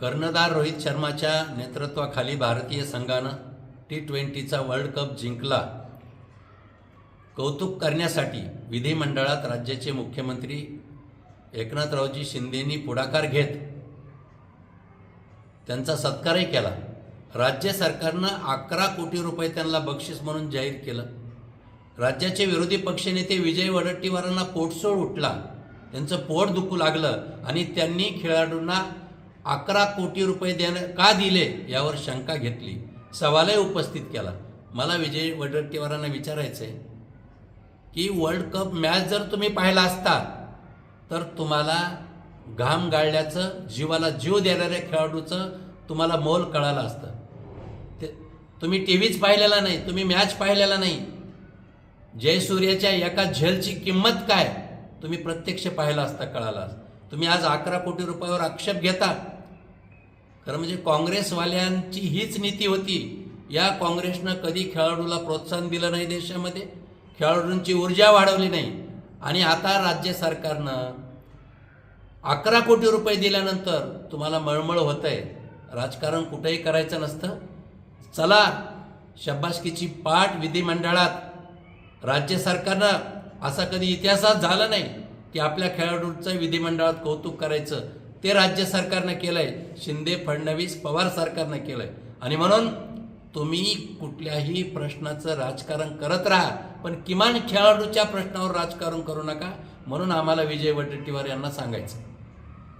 कर्णधार रोहित शर्माच्या नेतृत्वाखाली भारतीय संघानं टी ट्वेंटीचा वर्ल्ड कप जिंकला. कौतुक करण्यासाठी विधिमंडळात राज्याचे मुख्यमंत्री एकनाथरावजी शिंदेंनी पुढाकार घेत त्यांचा सत्कारही केला. राज्य सरकारनं अकरा कोटी रुपये त्यांना बक्षीस म्हणून जाहीर केलं. राज्याचे विरोधी पक्षनेते विजय वडट्टीवारांना पोटसोड उठला. त्यांचं पोट दुखू लागलं आणि त्यांनी खेळाडूंना अकरा कोटी रुपये देणं का दिले यावर शंका घेतली. सवालही उपस्थित केला. मला विजय वडट्टीवारांना विचारायचं आहे की वर्ल्ड कप मॅच जर तुम्ही पाहिला असता तर तुम्हाला घाम गाळल्याचं जीवाला जीव देणाऱ्या खेळाडूचं तुम्हाला मोल कळालं असतं. ते तुम्ही टी व्हीच पाहिलेला नाही तुम्ही मॅच पाहिलेला नाही. जयसूर्याच्या एका झेलची किंमत काय? तुम्ही प्रत्यक्ष पाहिला असता कळाला असता. तुम्ही आज अकरा कोटी रुपयावर आक्षेप घेता. खरं म्हणजे काँग्रेसवाल्यांची हीच नीती होती. या काँग्रेसनं कधी खेळाडूला प्रोत्साहन दिलं नाही देशामध्ये खेळाडूंची ऊर्जा वाढवली नाही. आणि आता राज्य सरकारनं अकरा कोटी रुपये दिल्यानंतर तुम्हाला मळमळ होत आहे राजकारण कुठेही करायचं नसतं. चला शब्बासकीची पाठ विधिमंडळात. राज्य सरकारनं असा कधी इतिहासात झाला नाही की आपल्या खेळाडूंचं विधिमंडळात कौतुक करायचं. ते राज्य सरकारनं केलंय. शिंदे फडणवीस पवार सरकारनं केलंय. आणि म्हणून तुम्ही कुठल्याही प्रश्नाचं राजकारण करत राहा पण किमान खेळाडूच्या प्रश्नावर राजकारण करू नका. म्हणून आम्हाला विजय वडेट्टीवार यांना सांगायचं.